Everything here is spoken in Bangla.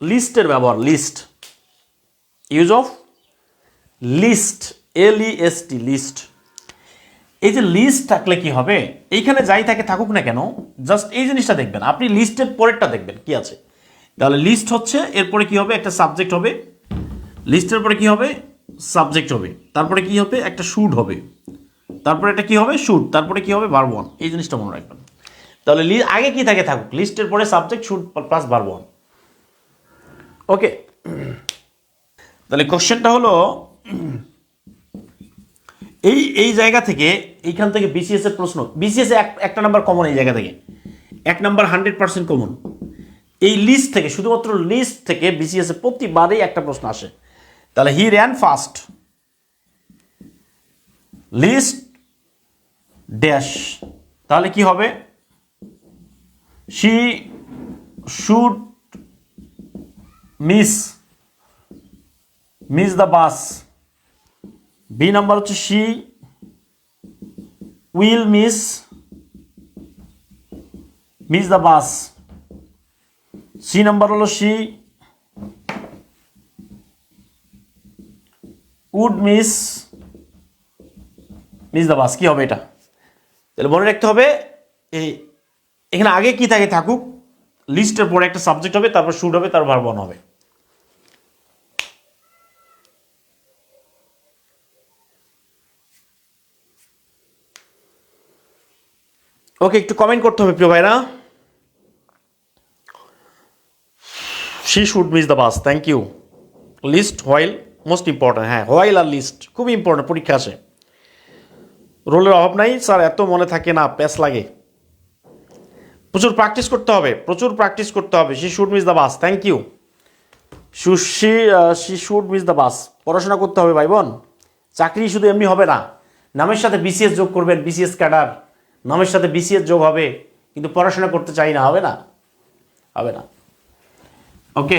লিস্টের ব্যবহার, lest. Use of lest L E S T lest এই যে লিস্ট থাকলে কি হবে? এইখানে যাই থাকে, থাকুক না কেন জাস্ট এই জিনিসটা দেখবেন। আপনি লিস্টের পরেরটা দেখবেন, কি আছে? তাহলে লিস্ট হচ্ছে, এরপরে কি হবে? একটা সাবজেক্ট হবে। লিস্টের পরে কি হবে? সাবজেক্ট হবে। তারপরে কি হবে? একটা শুট হবে। তারপরে এটা কি হবে? শুট তারপরে কি হবে? বার ওয়ান এই জিনিসটা মনে রাখবেন। তাহলে আগে কি থাকে, থাকুক। লিস্টের পরে সাবজেক্ট শুট প্লাস বার ওয়ান ওকে তাহলে কোশ্চেনটা হলো, এই এই জায়গা থেকে এইখান থেকে বিসিএস এর প্রশ্ন বিসিএস একটা নাম্বার কমন এই জায়গা থেকে। এক নাম্বার হান্ড্রেড পার্সেন্ট কমন এই লিস্ট থেকে, শুধুমাত্র লিস্ট থেকে বিসিএস এ প্রতিবারেই একটা প্রশ্ন আসে। তাহলে he ran fast lest dash তাহলে কি হবে? She should miss miss the bus. B number হচ্ছে she will miss miss the bus C number হলো she would miss miss the bus কি হবে এটা? তাহলে মনে রাখতে হবে এই এখানে আগে কি থাকে থাকুক লিস্টের পরে একটা সাবজেক্ট হবে, তারপর শুট হবে, তারপর ভার্বন হবে। ওকে একটু কমেন্ট করতে হবে প্রিয় ভাইরা। She should miss the bus thank you lest while most important হ্যাঁ হোয়াইল আর লিস্ট খুবই ইম্পর্ট্যান্ট পরীক্ষা আসে। রোলের অভাব নাই স্যার এত মনে থাকে না প্যাস লাগে। প্রচুর প্র্যাকটিস করতে হবে, প্রচুর প্র্যাকটিস করতে হবে। She should miss the bus thank you she she should miss the bus পড়াশোনা করতে হবে ভাই বোন। চাকরি শুধু এমনি হবে না। নামের সাথে বিসিএস যোগ করবেন বিসিএস ক্যাডার নামের সাথে বিসিএস যোগ হবে, কিন্তু পড়াশোনা করতে চাই না, হবে না। হবে না। ওকে